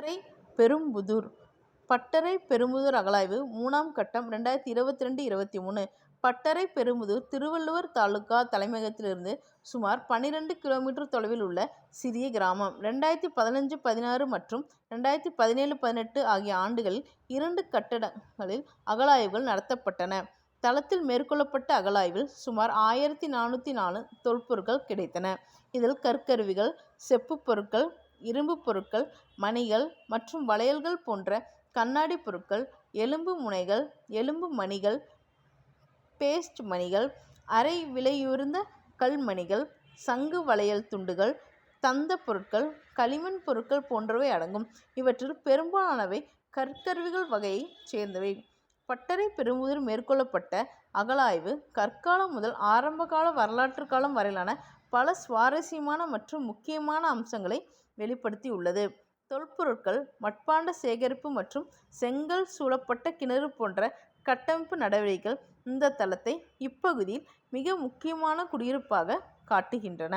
பட்டறை பெரும்புதூர் பட்டறை பெரும்புதூர் அகழாய்வு மூணாம் கட்டம் ரெண்டாயிரத்தி இருபத்தி ரெண்டு இருபத்தி மூணு பட்டறை பெரும்புதூர் திருவள்ளுவர் தாலுகா தலைமையகத்திலிருந்து சுமார் பன்னிரெண்டு கிலோமீட்டர் தொலைவில் உள்ள சிறிய கிராமம். ரெண்டாயிரத்தி பதினஞ்சு பதினாறு மற்றும் ரெண்டாயிரத்தி பதினேழு பதினெட்டு ஆகிய ஆண்டுகளில் இரண்டு கட்டடங்களில் அகழாய்வுகள் நடத்தப்பட்டன. தளத்தில் மேற்கொள்ளப்பட்ட அகழாய்வில் சுமார் ஆயிரத்தி நானூற்றி நாலு தொல்பொருட்கள் கிடைத்தன. இதில் கற்கருவிகள் செப்புப் பொருட்கள் இரும்புப் பொருட்கள் மணிகள் மற்றும் வளையல்கள் போன்ற கண்ணாடி பொருட்கள் எலும்பு முனைகள் எலும்பு மணிகள் பேஸ்ட் மணிகள் அரை விலையுயர்ந்த கல் மணிகள் சங்கு வளையல் துண்டுகள் தந்தப் பொருட்கள் களிமண் பொருட்கள் போன்றவை அடங்கும். இவற்றில் பெரும்பாலானவை கற்கருவிகள் வகையைச் சேர்ந்தவை. பட்டறை பெருமுதிர் மேற்கொள்ளப்பட்ட அகழாய்வு கற்காலம் முதல் ஆரம்பகால வரலாற்று காலம் வரையிலான பல சுவாரஸ்யமான மற்றும் முக்கியமான அம்சங்களை வெளிப்படுத்தியுள்ளது. தொல்பொருட்கள் மட்பாண்ட சேகரிப்பு மற்றும் செங்கல் சூழப்பட்ட கிணறு போன்ற கட்டமைப்பு நடவடிக்கைகள் இந்த தளத்தை இப்பகுதியில் மிக முக்கியமான குடியிருப்பாக காட்டுகின்றன.